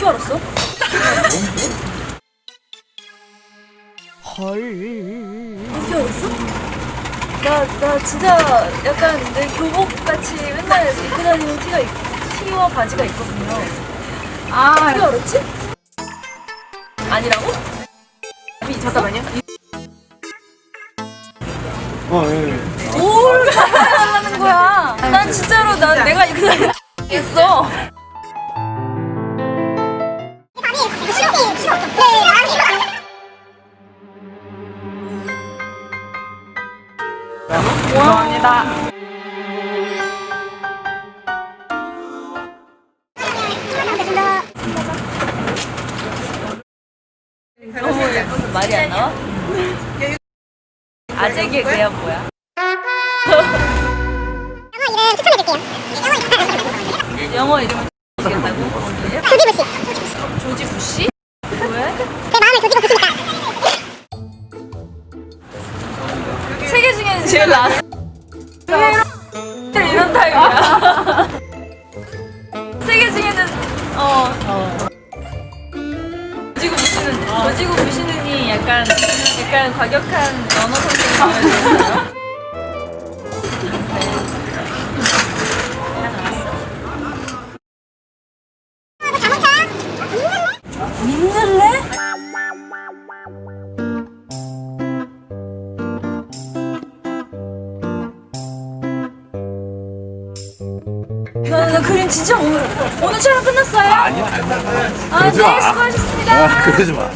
어떻게 알았어? 헐. 어떻게 알았어? 나, 나 진짜 약간 내 교복같이 맨날 입고 다니는 티가, 있, 티와 바지가 있거든요. 아, 아 어떻게 알았지? 아니라고? 있어? 잠깐만요. 어, 예, 예. 뭘 말하는 거야? 아, 난 그 진짜로 난 내가 입고 다니는 티 있어. 죄송합니다. 너무 말이 안 나와? 아재 개 그야 뭐야? 영어 이름을 추천해주겠다고? 조지 부시? 왜? 세계 중에는 제일 나았어. 왜 이런, 이런 타입이야? 세계 중에는 어. 조지고 부시는 조지고 부시는이 약간 약간 과격한 언어 선생님 마음에 들었어요. 믿는 나, 나 그림 진짜 오늘 오늘 촬영 끝났어요? 아니야. 아, 네, 마. 수고하셨습니다. 아, 그러지 마.